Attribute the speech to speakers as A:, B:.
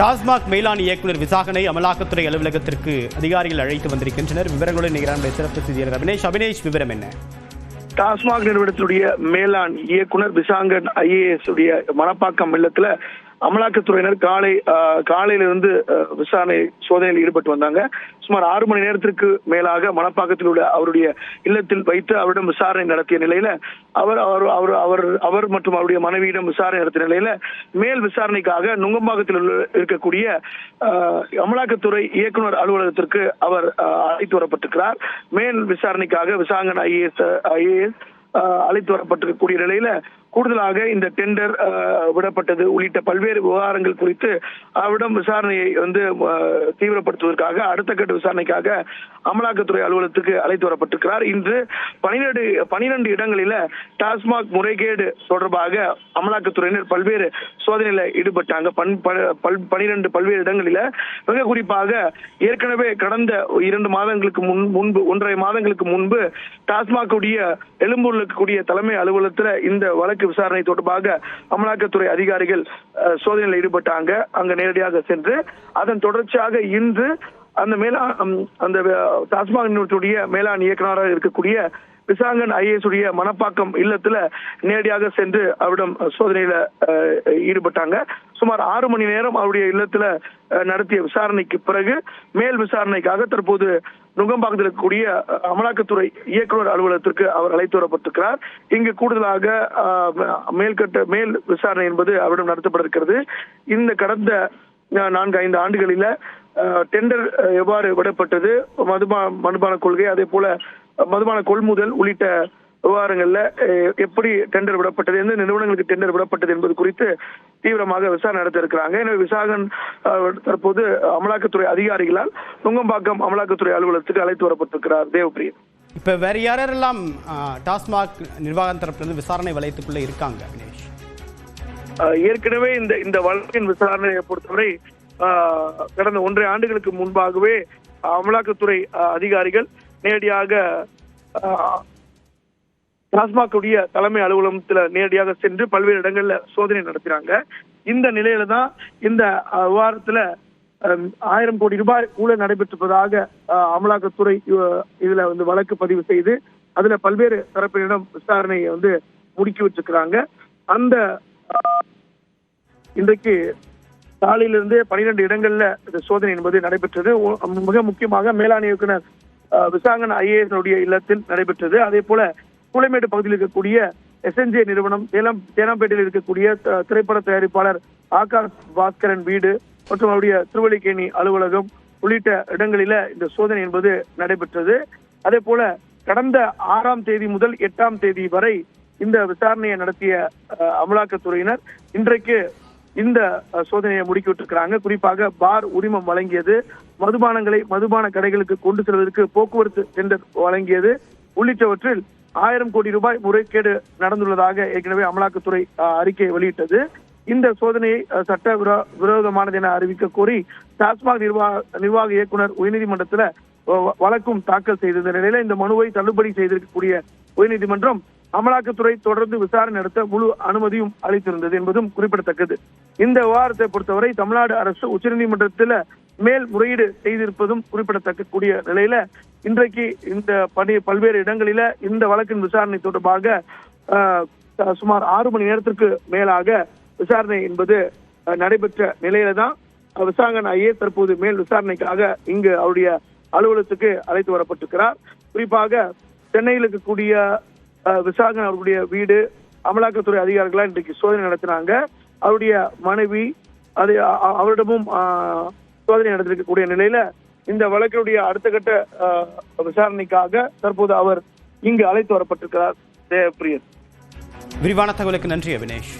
A: டாஸ்மாக் மேலாண் இயக்குநர் விசாகனை அமலாக்கத்துறை அலுவலகத்திற்கு அதிகாரிகள் அழைத்து வந்திருக்கின்றனர். விவரங்களுடன் நிகரான சிறப்பு செய்தியாளர் அபினேஷ். அபினேஷ் விவரம் என்ன?
B: டாஸ்மாக் நிறுவனத்துடைய மேலாண் இயக்குனர் விசாங்கன் ஐஏஎஸ் உடைய மணப்பாக்கம் இல்லத்துல அமலாக்கத்துறையினர் காலை காலையிலிருந்து விசாரணை சோதனையில் ஈடுபட்டு வந்தாங்க. சுமார் ஆறு மணி நேரத்திற்கு மேலாக மணப்பாக்கத்தில் உள்ள அவருடைய இல்லத்தில் வைத்து அவரிடம் விசாரணை நடத்திய நிலையில அவர் அவர் அவர் அவர் அவர் மற்றும் அவருடைய மனைவியிடம் விசாரணை நடத்திய நிலையில மேல் விசாரணைக்காக நுங்கம்பாக்கத்தில் உள்ள இருக்கக்கூடிய அமலாக்கத்துறை இயக்குனர் அலுவலகத்திற்கு அவர் அழைத்து வரப்பட்டிருக்கிறார். மேல் விசாரணைக்காக விசாங்கன் ஐஏஎஸ் ஐஏஎஸ் அழைத்து வரப்பட்டிருக்கக்கூடிய நிலையில கூடுதலாக இந்த டெண்டர் விடப்பட்டது உள்ளிட்ட பல்வேறு விவகாரங்கள் குறித்து அவரிடம் விசாரணையை வந்து தீவிரப்படுத்துவதற்காக அடுத்த கட்ட விசாரணைக்காக அமலாக்கத்துறை அலுவலகத்துக்கு அழைத்து வரப்பட்டிருக்கிறார். இன்று பனிரெண்டு பனிரெண்டு இடங்களில டாஸ்மாக் முறைகேடு தொடர்பாக அமலாக்கத்துறையினர் பல்வேறு சோதனையில ஈடுபட்டாங்க. பனிரெண்டு பல்வேறு இடங்களில. மிக குறிப்பாக ஏற்கனவே கடந்த இரண்டு மாதங்களுக்கு முன் முன்பு ஒன்றரை மாதங்களுக்கு முன்பு டாஸ்மாக் உடைய எழும்பூர்ல இருக்கக்கூடிய தலைமை அலுவலகத்துல இந்த வழக்கு விசாரணை தொடர்பாக அமலாக்கத்துறை அதிகாரிகள் சோதனையில் ஈடுபட்டாங்க. அங்க நேரடியாக சென்று அதன் தொடர்ச்சியாக இன்று அந்த மேலா அந்த அஹ், டாஸ்மாக் நிறுவனத்துடைய மேலாண் இயக்குநராக இருக்கக்கூடிய விசாங்கன் ஐஏஎஸ் உடைய மணப்பாக்கம் இல்லத்துல நேரடியாக சென்று அவரிடம் சோதனையில ஈடுபட்டாங்க. சுமார் ஆறு மணி நேரம் அவருடைய இல்லத்துல நடத்திய விசாரணைக்கு பிறகு மேல் விசாரணைக்காக தற்போது நுங்கம்பாக்கத்தில் இருக்கக்கூடிய அமலாக்கத்துறை இயக்குநர் அலுவலகத்திற்கு அவர் அழைத்து வரப்பட்டிருக்கிறார். இங்கு கூடுதலாக மேல்கட்ட மேல் விசாரணை என்பது அவரிடம் நடத்தப்பட இருக்கிறது. இந்த கடந்த நான்கு ஐந்து ஆண்டுகளில அஹ், டெண்டர் எவ்வாறு விடப்பட்டது மதுபா மதுபான கொள்கை அதே போல மதுபான கொள்முதல் உள்ளிட்ட விவகாரங்கள்ல எப்படி டெண்டர் விடப்பட்டது எந்த நிறுவனங்களுக்கு டெண்டர் விடப்பட்டது என்பது குறித்து தீவிரமாக விசாரணை நடத்த இருக்கிறாங்க எனவே விசாகன் தற்போது அமலாக்கத்துறை அதிகாரிகளால் நுங்கம்பாக்கம் அமலாக்கத்துறை அலுவலகத்துக்கு அழைத்து வரப்பட்டிருக்கிறார் தேவப்பிரியன்.
A: இப்ப வேற யாரெல்லாம் டாஸ்மாக் நிர்வாகம் தரப்பிலிருந்து விசாரணை வலயத்துக்குள்ள இருக்காங்க
B: அஹ், ஏற்கனவே இந்த இந்த வழக்கின் விசாரணையை பொறுத்தவரை கடந்த ஒன்றரை ஆண்டுகளுக்கு முன்பாகவே அமலாக்கத்துறை அதிகாரிகள் நேரடியாக டாஸ்மாக் உடைய தலைமை அலுவலகத்துல நேரடியாக சென்று பல்வேறு இடங்கள்ல சோதனை நடத்துறாங்க இந்த நிலையில தான் இந்த வாரத்துல ஆயிரம் கோடி ரூபாய் ஊழல் நடைபெற்றிருப்பதாக அமலாக்கத்துறை இதுல வந்து வழக்கு பதிவு செய்து அதுல பல்வேறு தரப்பினரிடம் விசாரணையை வந்து முடுக்கி வச்சிருக்கிறாங்க அந்த இன்றைக்கு காலையிலிருந்து பனிரெண்டு இடங்கள்ல இந்த சோதனை என்பது நடைபெற்றது. மிக முக்கியமாக மேலாண் இயக்குனர் விசாங்கன் ஐஏஎஸ் உடைய இல்லத்தில் நடைபெற்றது. அதே போல குளமேடு பகுதியில் இருக்கக்கூடிய எஸ்என்ஜே நிறுவனம் சேலம் சேலம்பேட்டையில் இருக்கக்கூடிய திரைப்பட தயாரிப்பாளர் ஆகாஷ் பாஸ்கரன் வீடு மற்றும் அவருடைய திருவள்ளிக்கேணி அலுவலகம் உள்ளிட்ட இடங்களில இந்த சோதனை என்பது நடைபெற்றது. அதே போல கடந்த ஆறாம் தேதி முதல் எட்டாம் தேதி வரை இந்த விசாரணையை நடத்திய அஹ், அமலாக்கத்துறையினர் இன்றைக்கு இந்த சோதனையை முடுக்கிவிட்டிருக்கிறாங்க. குறிப்பாக பார் உரிமம் வழங்கியது மதுபானங்களை மதுபான கடைகளுக்கு கொண்டு செல்வதற்கு போக்குவரத்து டெண்டர் வழங்கியது. உள்ளிட்டவற்றில் ஆயிரம் கோடி ரூபாய் முறைகேடு நடந்துள்ளதாக ஏற்கனவே அமலாக்கத்துறை அறிக்கை அறிக்கையை வெளியிட்டது. இந்த சோதனையை சட்ட விரோ- விரோதமானது என அறிவிக்க கோரி டாஸ்மாக் நிர்வாக நிர்வாக இயக்குனர் உயர்நீதிமன்றத்தில் வ- வழக்கும் தாக்கல் செய்திருந்த நிலையில இந்த மனுவை தள்ளுபடி செய்திருக்கக்கூடிய உயர்நீதிமன்றம் அமலாக்கத்துறை தொடர்ந்து விசாரணை நடத்த முழு அனுமதியும் அளித்திருந்தது என்பதும் குறிப்பிடத்தக்கது. இந்த விவகாரத்தை பொறுத்தவரை தமிழ்நாடு அரசு உச்சநீதிமன்றத்தில் மேல் முறையீடு செய்திருப்பதும் குறிப்பிடத்தக்க கூடிய நிலையில இன்றைக்கு இந்த பணி பல்வேறு இடங்களில இந்த வழக்கின் விசாரணை தொடர்பாக ஆஹ், சுமார் ஆறு மணி நேரத்திற்கு மேலாக விசாரணை என்பது அஹ், நடைபெற்ற நிலையில தான் விசாகன் ஐயே தற்போது மேல் விசாரணைக்காக இங்கு அவருடைய அலுவலகத்துக்கு அழைத்து வரப்பட்டிருக்கிறார். குறிப்பாக சென்னையில் இருக்கக்கூடிய விசாகன் அவருடைய வீடு அமலாக்கத்துறை அதிகாரிகளாக இன்றைக்கு சோதனை நடத்தினாங்க. அவருடைய மனைவி அது அவரிடமும் ஆஹ், சோதனை நடந்திருக்கக்கூடிய நிலையில இந்த வழக்கினுடைய அடுத்த கட்ட ஆஹ், விசாரணைக்காக தற்போது அவர் இங்கு அழைத்து வரப்பட்டிருக்கிறார். தேவப்பிரியன்
A: விரிவான தகவலுக்கு நன்றி அபினேஷ்